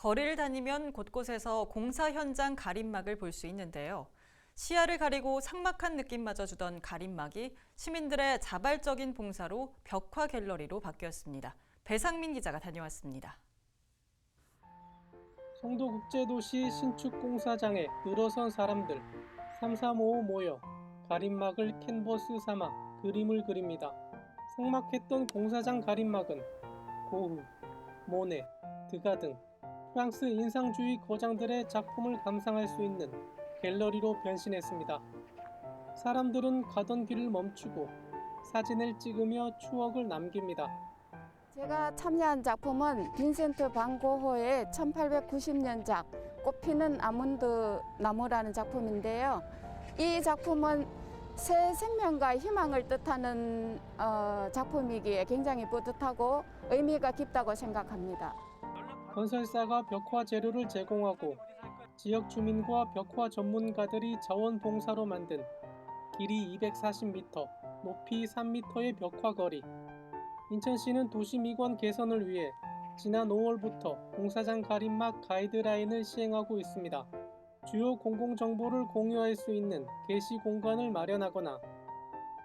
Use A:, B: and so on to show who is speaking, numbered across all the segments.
A: 거리를 다니면 곳곳에서 공사 현장 가림막을 볼 수 있는데요. 시야를 가리고 삭막한 느낌마저 주던 가림막이 시민들의 자발적인 봉사로 벽화 갤러리로 바뀌었습니다. 배상민 기자가 다녀왔습니다.
B: 송도국제도시 신축공사장에 늘어선 사람들 3355 모여 가림막을 캔버스 삼아 그림을 그립니다. 삭막했던 공사장 가림막은 고흐, 모네, 드가 등 프랑스 인상주의 거장들의 작품을 감상할 수 있는 갤러리로 변신했습니다. 사람들은 가던 길을 멈추고 사진을 찍으며 추억을 남깁니다.
C: 제가 참여한 작품은 빈센트 반 고호의 1890년작 꽃피는 아몬드 나무라는 작품인데요. 이 작품은 새 생명과 희망을 뜻하는 어, 작품이기에 굉장히 뿌듯하고 의미가 깊다고 생각합니다.
B: 건설사가 벽화 재료를 제공하고 지역 주민과 벽화 전문가들이 자원봉사로 만든 길이 240m, 높이 3m의 벽화 거리. 인천시는 도시 미관 개선을 위해 지난 5월부터 공사장 가림막 가이드라인을 시행하고 있습니다. 주요 공공정보를 공유할 수 있는 게시 공간을 마련하거나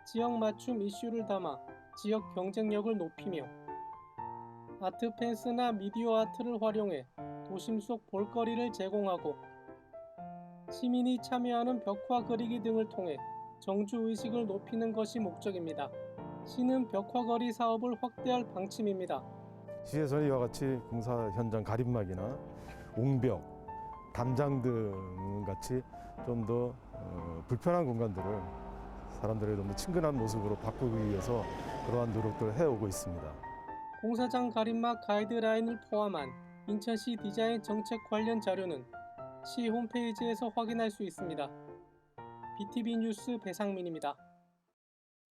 B: 지역 맞춤 이슈를 담아 지역 경쟁력을 높이며 아트 펜스나 미디어 아트를 활용해 도심 속 볼거리를 제공하고 시민이 참여하는 벽화 그리기 등을 통해 정주 의식을 높이는 것이 목적입니다. 시는 벽화거리 사업을 확대할 방침입니다.
D: 시에서는 이와 같이 공사 현장 가림막이나 옹벽, 담장 등 같이 좀 더 불편한 공간들을 사람들의 좀 더 친근한 모습으로 바꾸기 위해서 그러한 노력들을 해오고 있습니다.
B: 공사장 가림막 가이드라인을 포함한 인천시 디자인 정책 관련 자료는 시 홈페이지에서 확인할 수 있습니다. BTV 뉴스 배상민입니다.